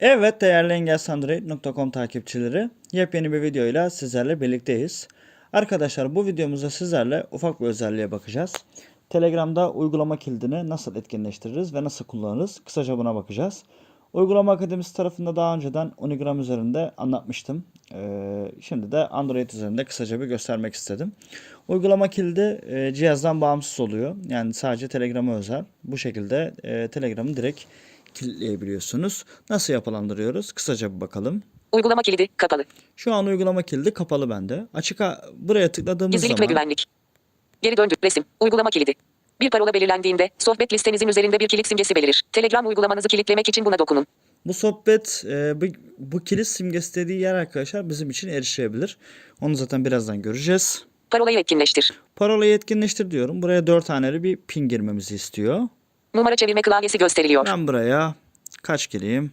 Evet değerli engelsandroid.com takipçileri yepyeni bir videoyla sizlerle birlikteyiz. Arkadaşlar bu videomuzda sizlerle ufak bir özelliğe bakacağız. Telegram'da uygulama kilidini nasıl etkinleştiririz ve nasıl kullanırız kısaca buna bakacağız. Uygulama Akademisi tarafında daha önceden Unigram üzerinde anlatmıştım. Ee, şimdi de Android üzerinde kısaca bir göstermek istedim. Uygulama kilidi e, cihazdan bağımsız oluyor. Yani sadece Telegram'a özel. Bu şekilde e, Telegram'ı direkt kilitleyebiliyorsunuz. Nasıl yapılandırıyoruz? Kısaca bir bakalım. Uygulama kilidi kapalı. Şu an uygulama kilidi kapalı bende. Açık ha- buraya tıkladığımız Gizlilik ve zaman güvenlik. Geri döndü. Resim. Uygulama kilidi. Bir parola belirlendiğinde sohbet listenizin üzerinde bir kilit simgesi belirir. Telegram uygulamanızı kilitlemek için buna dokunun. bu sohbet e, bu, bu kilit simgesi dediği yer arkadaşlar bizim için erişilebilir. Onu zaten birazdan göreceğiz. Parolayı etkinleştir. Parolayı etkinleştir diyorum. Buraya 4 taneli bir pin girmemizi istiyor. Numara çevirme klavyesi gösteriliyor. Ben buraya kaç gireyim?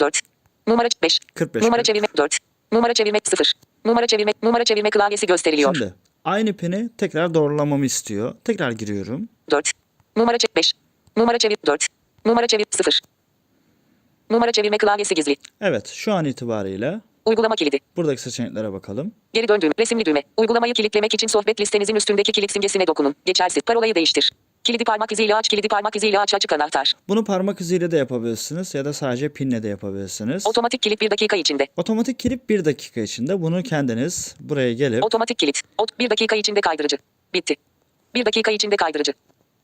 4. Numara 5. 45 Numara girdim. çevirme 4. Numara çevirme 0. Numara çevirme numara çevirme klavyesi gösteriliyor. Şimdi aynı pini tekrar doğrulamamı istiyor. Tekrar giriyorum. 4. Numara çevir 5. Numara çevir 4. Numara çevir 0. Numara çevirme klavyesi gizli. Evet şu an itibariyle Uygulama kilidi. buradaki seçeneklere bakalım. Geri döndüğüm resimli düğme. Uygulamayı kilitlemek için sohbet listenizin üstündeki kilit simgesine dokunun. Geçersiz. Parolayı değiştir. Kilidi parmak iziyle aç. Kilidi parmak iziyle aç. Açık anahtar. Bunu parmak iziyle de yapabilirsiniz ya da sadece pinle de yapabilirsiniz. Otomatik kilit 1 dakika içinde. Otomatik kilit 1 dakika içinde bunu kendiniz buraya gelip Otomatik kilit. Ot 1 dakika içinde kaydırıcı. Bitti. 1 dakika içinde kaydırıcı.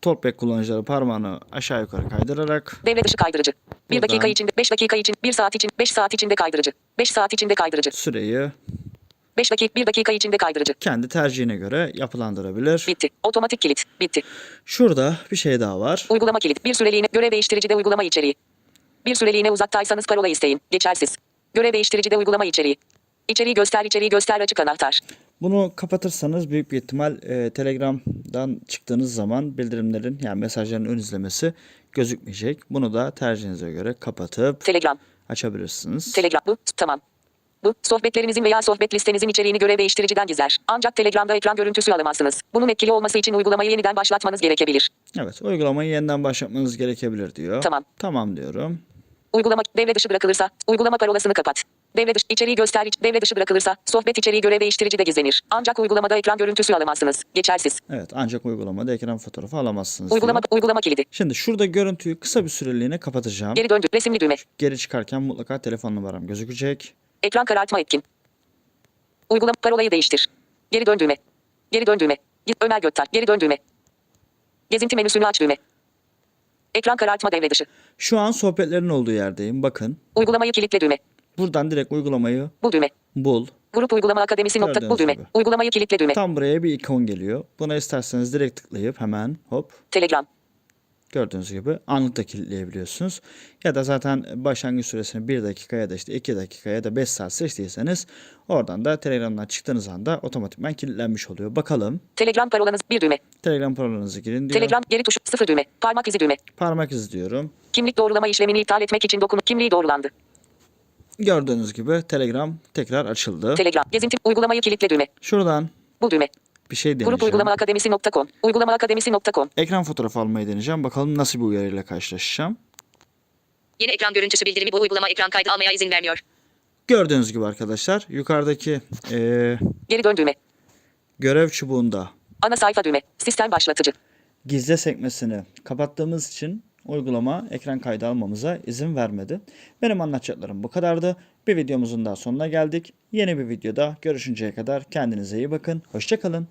Talkback kullanıcıları parmağını aşağı yukarı kaydırarak Devre dışı kaydırıcı. 1 Buradan- dakika içinde, 5 dakika için, 1 saat için, 5 saat içinde kaydırıcı. 5 saat içinde kaydırıcı. süreyi 5 dakika, 1 dakika içinde kaydırıcı. kendi tercihine göre yapılandırabilir. Bitti. Otomatik kilit. Bitti. Şurada bir şey daha var. Uygulama kilit. Bir süreliğine görev değiştiricide uygulama içeriği. Bir süreliğine uzaktaysanız parola isteyin. Geçersiz. Görev değiştiricide uygulama içeriği. İçeriği göster, içeriği göster açık anahtar. Bunu kapatırsanız büyük bir ihtimal e, Telegram'dan çıktığınız zaman bildirimlerin yani mesajların ön izlemesi gözükmeyecek. Bunu da tercihinize göre kapatıp Telegram. açabilirsiniz. Telegram. Bu. Tamam. Bu, sohbetlerinizin veya sohbet listenizin içeriğini görev değiştiriciden gizler. Ancak Telegram'da ekran görüntüsü alamazsınız. Bunun etkili olması için uygulamayı yeniden başlatmanız gerekebilir. evet, uygulamayı yeniden başlatmanız gerekebilir diyor. Tamam. Tamam diyorum. Uygulama devre dışı bırakılırsa uygulama parolasını kapat. Devre dışı içeriği göster devre dışı bırakılırsa sohbet içeriği görev değiştiricide gizlenir. Ancak uygulamada ekran görüntüsü alamazsınız. Geçersiz. Evet, ancak uygulamada ekran fotoğrafı alamazsınız Uygulama diyor. uygulama kilidi. Şimdi şurada görüntüyü kısa bir süreliğine kapatacağım. Geri döndü. Resimli düğme. Geri çıkarken mutlaka telefon numaram gözükecek. Ekran karartma etkin. Uygulama parolayı değiştir. Geri dön düğme. Geri dön düğme. Git Ömer Göktal. Geri dön düğme. Gezinti menüsünü aç düğme. Ekran karartma devre dışı. Şu an sohbetlerin olduğu yerdeyim. Bakın. Uygulamayı kilitle düğme. Buradan direkt uygulamayı Bu düğme. bul. Grup uygulama akademisi nokta Gördüğünüz bu düğme. gibi. Uygulamayı kilitle düğme. Tam buraya bir ikon geliyor. Buna isterseniz direkt tıklayıp hemen hop Telegram. Gördüğünüz gibi anlıkta kilitleyebiliyorsunuz. Ya da zaten başlangıç süresini 1 dakika ya da işte 2 dakika ya da 5 saat seçtiyseniz oradan da Telegram'dan çıktığınız anda otomatikman kilitlenmiş oluyor. Bakalım. Telegram parolanız bir düğme. Telegram parolanızı girin diyor. Telegram geri tuşu sıfır düğme. Parmak izi düğme. Parmak izi diyorum. Kimlik doğrulama işlemini iptal etmek için dokun. Kimliği doğrulandı. Gördüğünüz gibi Telegram tekrar açıldı. Telegram. Gezinti uygulamayı kilitle düğme. Şuradan Bu düğme. Bir şey Grup deneyeceğim. uygulama akademisi.com. Uygulama akademisi.com. Ekran fotoğrafı almayı deneyeceğim. Bakalım nasıl bir uyarıyla karşılaşacağım. Yeni ekran görüntüsü bildirimi bu uygulama ekran kaydı almaya izin vermiyor. Gördüğünüz gibi arkadaşlar yukarıdaki eee, Geri dön düğme. görev çubuğunda Ana sayfa düğme. Sistem başlatıcı. gizle sekmesini kapattığımız için uygulama ekran kaydı almamıza izin vermedi. Benim anlatacaklarım bu kadardı. Bir videomuzun daha sonuna geldik. Yeni bir videoda görüşünceye kadar kendinize iyi bakın. Hoşçakalın.